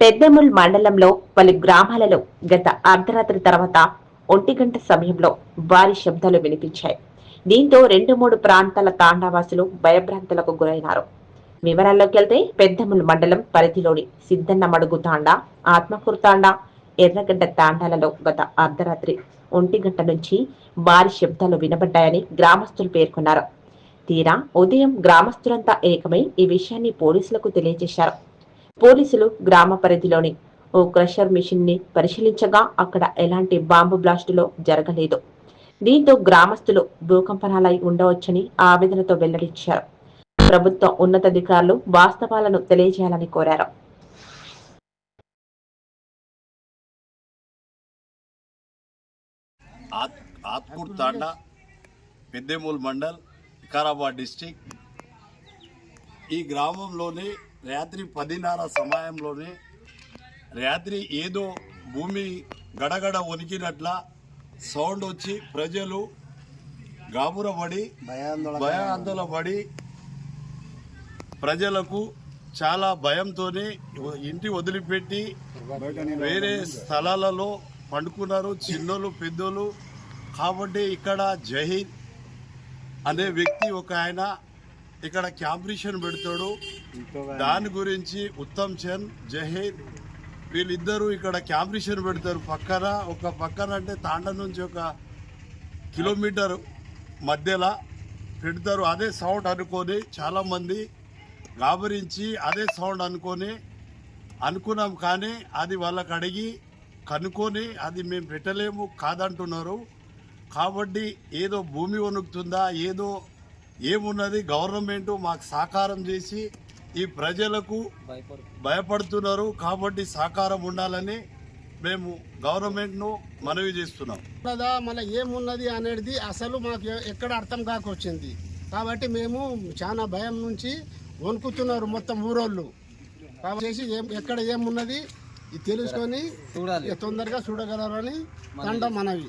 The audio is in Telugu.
పెద్దముల్ మండలంలో పలు గ్రామాలలో గత అర్ధరాత్రి తర్వాత ఒంటి గంట సమయంలో భారీ శబ్దాలు వినిపించాయి. దీంతో రెండు మూడు ప్రాంతాల తాండావాసులు భయభ్రాంతులకు గురైనారు. వివరాల్లోకి వెళ్తే పెద్దముల్ మండలం పరిధిలోని సిద్ధన్న మడుగు తాండా ఆత్మకూరు తాండా ఎర్రగడ్డ తాండాలలో గత అర్ధరాత్రి ఒంటి గంట నుంచి భారీ శబ్దాలు వినబడ్డాయని గ్రామస్తులు పేర్కొన్నారు. తీరా ఉదయం గ్రామస్తులంతా ఏకమై ఈ విషయాన్ని పోలీసులకు తెలియజేశారు. పోలీసులు గ్రామ పరిధిలోని ఓ క్రషర్ మిషన్ని పరిశీలించగా అక్కడ ఎలాంటి బాంబు బ్లాస్టులో జరగలేదు. దీంతో గ్రామస్తులు భూకంపనాలై ఉండవచ్చని ఆవేదనతో వెల్లడించారు. ప్రభుత్వ ఉన్నతాధికారులు వాస్తవాలను తెలియజేయాలని కోరారు. ఆత్కూర్ తాండా పెద్దేమూల్ మండల్ వికారాబాద్ డిస్టిక్ ఈ గ్రామంలోని రాత్రి పదిన్నర సమయంలోనే రాత్రి ఏదో భూమి గడగడ వణికినట్ల సౌండ్ వచ్చి ప్రజలు గాబురపడి భయాందోళన పడి ప్రజలకు చాలా భయంతోనే ఇంటి వదిలిపెట్టి వేరే స్థలాలలో పండుకున్నారు. చిన్నోళ్ళు పెద్దోళ్ళు. కాబట్టి ఇక్కడ జహీర్ అనే వ్యక్తి ఒక ఆయన ఇక్కడ క్యాంప్రిషన్ పెడతాడు. దాని గురించి ఉత్తమ్ చంద్ జహీర్ వీళ్ళిద్దరూ ఇక్కడ క్యాంప్రిషన్ పెడతారు. పక్కన ఒక పక్కన అంటే తాండ నుంచి ఒక కిలోమీటర్ మధ్యలో పెడతారు. అదే సౌండ్ అనుకొని చాలామంది గాబరించి అదే సౌండ్ అనుకొని అనుకున్నాం కానీ అది వాళ్ళకి అడిగి కనుక్కొని అది మేము పెట్టలేము కాదంటున్నారు. కాబట్టి ఏదో భూమి వణుకుతుందా ఏదో ఏమున్నది గవర్నమెంట్ మాకు సహకారం చేసి ఈ ప్రజలకు భయపడుతున్నారు కాబట్టి సహకారం ఉండాలని మేము గవర్నమెంట్ను మనవి చేస్తున్నాం. ఉన్నదా మళ్ళీ ఏమున్నది అనేది అసలు మాకు ఎక్కడ అర్థం కాకొచ్చింది. కాబట్టి మేము చాలా భయం నుంచి వణుకుతున్నారు మొత్తం ఊరోళ్ళు. కాబట్టి చేసి ఎక్కడ ఏమున్నది ఇది తెలుసుకొని ఇక తొందరగా చూడగలరని తండ మనవి.